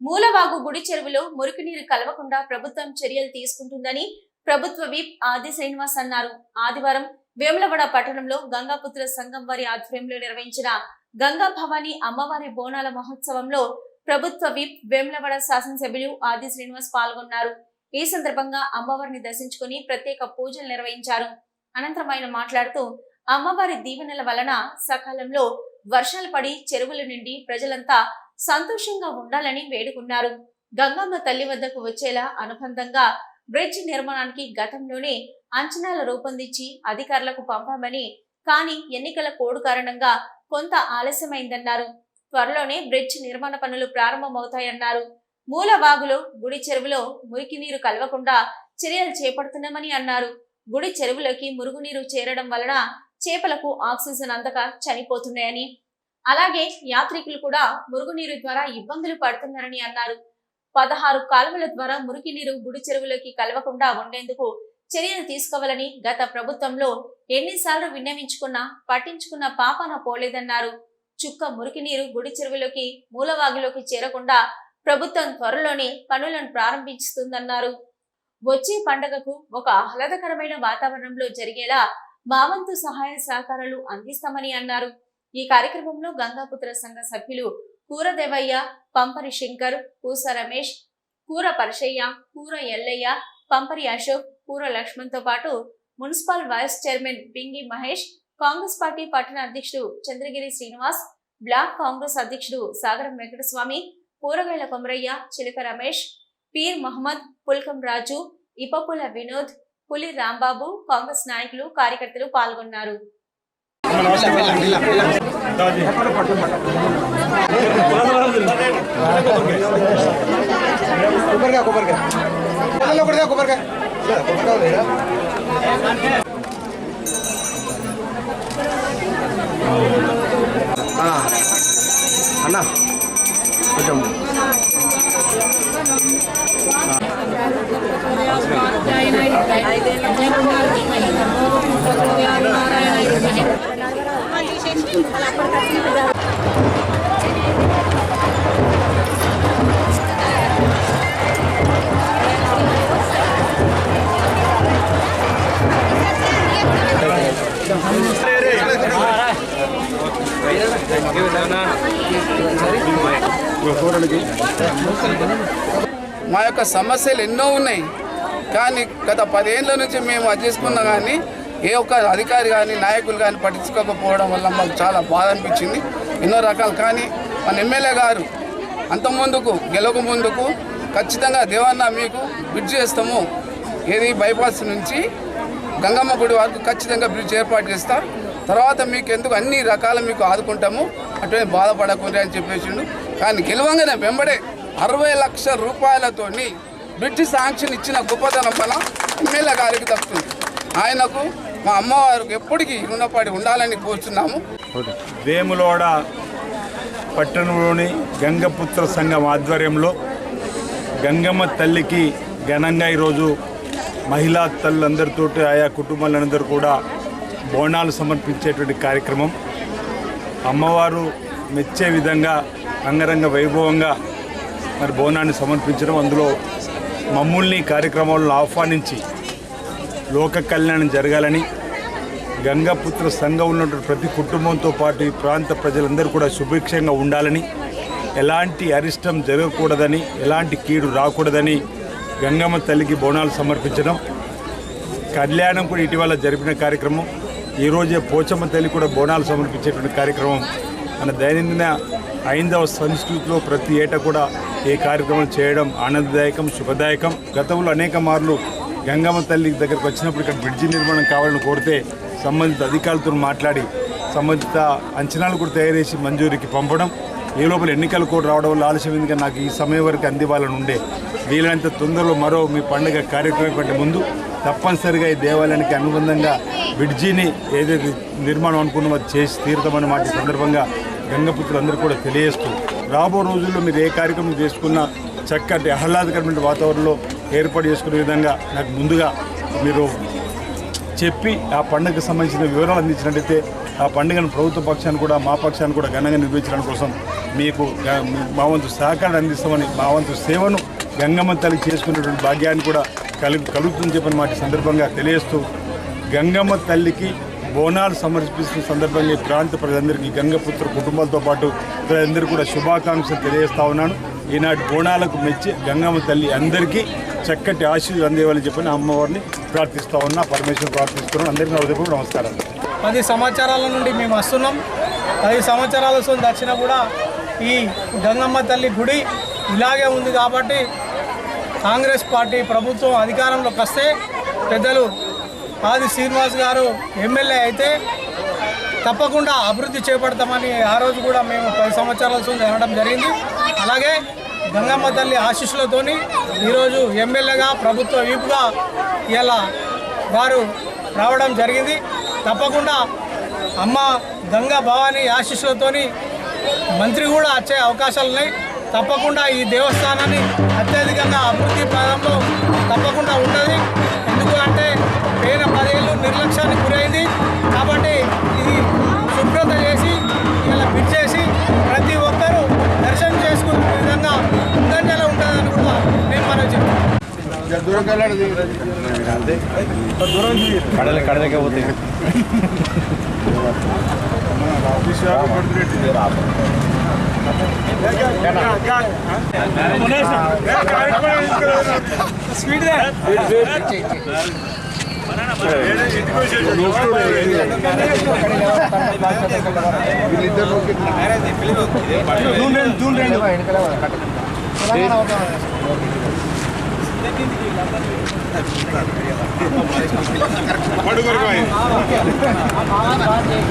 మూలవాగు గుడి చెరువులో మురుగునీరు కలవకుండా ప్రభుత్వం చర్యలు తీసుకుంటుందని ప్రభుత్వ విప్ ఆది శ్రీనివాస్ అన్నారు. ఆదివారం వేములవాడ పట్టణంలో గంగాపుత్ర సంఘం వారి ఆధ్వర్యంలో నిర్వహించిన గంగా భవానీ అమ్మవారి బోనాల మహోత్సవంలో ప్రభుత్వ విప్ వేములవాడ శాసనసభ్యులు ఆది శ్రీనివాస్ పాల్గొన్నారు. ఈ సందర్భంగా అమ్మవారిని దర్శించుకుని ప్రత్యేక పూజలు నిర్వహించారు. అనంతరం ఆయన మాట్లాడుతూ అమ్మవారి దీవెనల వలన సకాలంలో వర్షాలు పడి చెరువుల నుండి ప్రజలంతా సంతోషంగా ఉండాలని వేడుకున్నారు. గంగమ్మ తల్లి వద్దకు వచ్చేలా అనుబంధంగా బ్రిడ్జ్ నిర్మాణానికి గతంలోనే అంచనాలు రూపొందించి అధికారులకు పంపామని కానీ ఎన్నికల కోడ్ కారణంగా కొంత ఆలస్యమైందన్నారు. త్వరలోనే బ్రిడ్జ్ నిర్మాణ పనులు ప్రారంభమవుతాయన్నారు. మూలవాగులో గుడి చెరువులో మురికి నీరు కలవకుండా చర్యలు చేపడుతున్నామని అన్నారు. గుడి చెరువులోకి మురుగునీరు చేరడం వలన చేపలకు ఆక్సిజన్ అందక చనిపోతున్నాయని అలాగే యాత్రికులు కూడా మురుగునీరు ద్వారా ఇబ్బందులు పడుతున్నారని అన్నారు. పదహారు కాలువల ద్వారా మురికి నీరు గుడి చెరువులోకి కలవకుండా ఉండేందుకు చర్యలు తీసుకోవాలని గత ప్రభుత్వంలో ఎన్నిసార్లు విన్నవించుకున్నా పట్టించుకున్న పాపన పోలేదన్నారు. చుక్క మురికి నీరు గుడి చెరువులోకి మూలవాగులోకి చేరకుండా ప్రభుత్వం త్వరలోనే పనులను ప్రారంభిస్తుందన్నారు. వచ్చే పండగకు ఒక ఆహ్లాదకరమైన వాతావరణంలో జరిగేలా మావంతు సహాయ సహకారాలు అందిస్తామని అన్నారు. ఈ కార్యక్రమంలో గంగాపుత్ర సంఘ సభ్యులు కూర దేవయ్య పంపరి శంకర్ పూస రమేష్ కూర పరశయ్య కూర ఎల్లయ్య పంపరి అశోక్ కూర లక్ష్మణ్తో పాటు municipal vice chairman Bingi Mahesh Congress party పట్టణ అధ్యక్షుడు చంద్రగిరి శ్రీనివాస్ బ్లాక్ కాంగ్రెస్ అధ్యక్షుడు సాగరం వెంకటస్వామి కూరగాయల కొమరయ్య చిలక రమేష్ పీర్ మహమ్మద్ పుల్కం రాజు ఇపపుల వినోద్ పులి రాంబాబు కాంగ్రెస్ నాయకులు కార్యకర్తలు పాల్గొన్నారు. కొబ్బరికాయ కొబ్బరికాయ కొబ్బరిలో కొడదా కొబ్బరికాయ కొబ్బరికాయ లేదా అన్న కొంచెం మా యొక్క సమస్యలు ఎన్నో ఉన్నాయి. కానీ గత పదేళ్ళ నుంచి మేము అది చేసుకున్నా కానీ ఏ ఒక్క అధికారి కానీ నాయకులు కానీ పట్టించుకోకపోవడం వల్ల మాకు చాలా బాధ అనిపించింది. ఎన్నో రకాలు. కానీ మన ఎమ్మెల్యే గారు అంత ముందుకు గెలవక ముందుకు ఖచ్చితంగా దేవన్న మీకు బిడ్ చేస్తాము. ఏది బైపాస్ నుంచి గంగమ్మ గుడి వరకు ఖచ్చితంగా బ్రిడ్జ్ ఏర్పాటు చేస్తాం. తర్వాత మీకు ఎందుకు అన్ని రకాల మీకు ఆదుకుంటాము. అటువంటి బాధపడకుండా అని చెప్పేసిండు. కానీ గెలవంగానే వెంబడే అరవై లక్షల రూపాయలతోని బ్రిడ్జ్ శాంక్షన్ ఇచ్చిన గొప్పతనం ఫలం ఎమ్మెల్యే గారికి తప్పుతుంది. ఆయనకు మా అమ్మవారికి ఎప్పటికీ రుణపడి ఉండాలని కోరుతున్నాము వేములోడ పట్టణంలోని గంగపుత్ర సంఘం ఆధ్వర్యంలో గంగమ్మ తల్లికి ఘనంగా ఈరోజు మహిళా తల్లందరితో ఆయా కుటుంబాలందరూ కూడా బోనాలు సమర్పించేటువంటి కార్యక్రమం. అమ్మవారు మెచ్చే విధంగా అంగరంగ వైభవంగా మరి బోనాన్ని సమర్పించడం. అందులో మమ్మల్ని కార్యక్రమాలను ఆహ్వానించి లోక కళ్యాణం జరగాలని గంగాపుత్ర సంఘం ఉన్నటువంటి ప్రతి కుటుంబంతో పాటు ఈ ప్రాంత ప్రజలందరూ కూడా సుభిక్షంగా ఉండాలని ఎలాంటి అరిష్టం జరగకూడదని ఎలాంటి కీడు రాకూడదని గంగమ్మ తల్లికి బోనాలు సమర్పించడం కళ్యాణం కూడా ఇటీవల జరిపిన కార్యక్రమం ఈరోజే పోచమ్మ తల్లి కూడా బోనాలు సమర్పించేటువంటి కార్యక్రమం. మన దైనందిన ఐదవ సంస్కృతిలో ప్రతి ఏటా కూడా ఈ కార్యక్రమం చేయడం ఆనందదాయకం శుభదాయకం. గతంలో అనేక మార్లు గంగమ్మ తల్లి దగ్గరకు వచ్చినప్పుడు ఇక్కడ బ్రిడ్జి నిర్మాణం కావాలని కోరితే సంబంధిత అధికారులతో మాట్లాడి సంబంధిత అంచనాలు కూడా తయారు చేసి మంజూరికి పంపడం ఈ లోపల ఎన్నికలు కూడా రావడం వల్ల ఆలస్యం ఎందుకంటే నాకు ఈ సమయం వరకు అందివ్వాలని ఉండే. వీలైనంత తొందరలో మరో మీ పండుగ కార్యక్రమం కంటే ముందు తప్పనిసరిగా ఈ దేవాలయానికి అనుబంధంగా బ్రిడ్జిని ఏదైతే నిర్మాణం అనుకున్నామో అది చేసి తీరుతామని మాట సందర్భంగా గంగపుత్రులందరూ కూడా తెలియజేస్తూ రాబో రోజుల్లో మీరు ఏ కార్యక్రమం చేసుకున్నా చక్కటి ఆహ్లాదకరమైన వాతావరణంలో ఏర్పాటు చేసుకునే విధంగా నాకు ముందుగా మీరు చెప్పి ఆ పండుగకు సంబంధించిన వివరాలు అందించినట్టయితే ఆ పండుగను ప్రభుత్వ పక్షాన్ని కూడా మా పక్షాన్ని కూడా ఘనంగా నిర్వహించడం కోసం మీకు మా వంతు సహకారం అందిస్తామని మా వంతు సేవను గంగమ్మ తల్లి చేసుకునేటువంటి భాగ్యాన్ని కూడా కలుగు కలుగుతుందని చెప్పిన మాట సందర్భంగా తెలియజేస్తూ గంగమ్మ తల్లికి బోనాలు సమర్పిస్తున్న సందర్భంగా ఈ ప్రాంత ప్రజలందరికీ గంగపుత్ర కుటుంబాలతో పాటు ప్రజలందరికీ కూడా శుభాకాంక్షలు తెలియజేస్తా ఉన్నాను. ఈనాటి బోనాలకు మెచ్చి గంగమ్మ తల్లి అందరికీ చక్కటి ఆశీర్వాదం అందేవాలని చెప్పని అమ్మవారిని ప్రార్థిస్తూ ఉన్నా పరమేశ్వరం ప్రార్థిస్తున్నాను. అందరికీ నా హృదయపూర్వక నమస్కారాలు. పది సంవత్సరాల నుండి మేము వస్తున్నాం. పది సంవత్సరాల నుంచి వచ్చినా కూడా ఈ గంగమ్మ తల్లి గుడి ఇలాగే ఉంది కాబట్టి కాంగ్రెస్ పార్టీ ప్రభుత్వం అధికారంలోకి వస్తే పెద్దలు ఆది శ్రీనివాస్ గారు ఎమ్మెల్యే అయితే తప్పకుండా అభివృద్ధి చేపడతామని ఆ రోజు కూడా మేము పది సంవత్సరాల నుంచి అనడం జరిగింది. అలాగే గంగమ్మ తల్లి ఆశీస్సులతోని ఈరోజు ఎమ్మెల్యేగా ప్రభుత్వ వీపుగా ఇలా వారు రావడం జరిగింది. తప్పకుండా అమ్మ గంగా భవానీ ఆశీస్సులతోని మంత్రి కూడా వచ్చే అవకాశాలు ఉన్నాయి తప్పకుండా ఈ దేవస్థానాన్ని అత్యధికంగా అభివృద్ధి పదంలో దూరం కళ్ళాడు దూరం కడలే కడలేక పోతే స్పీడ్ వీళ్ళిద్దరు దూండి దూండి వెనకాల पढ़ कर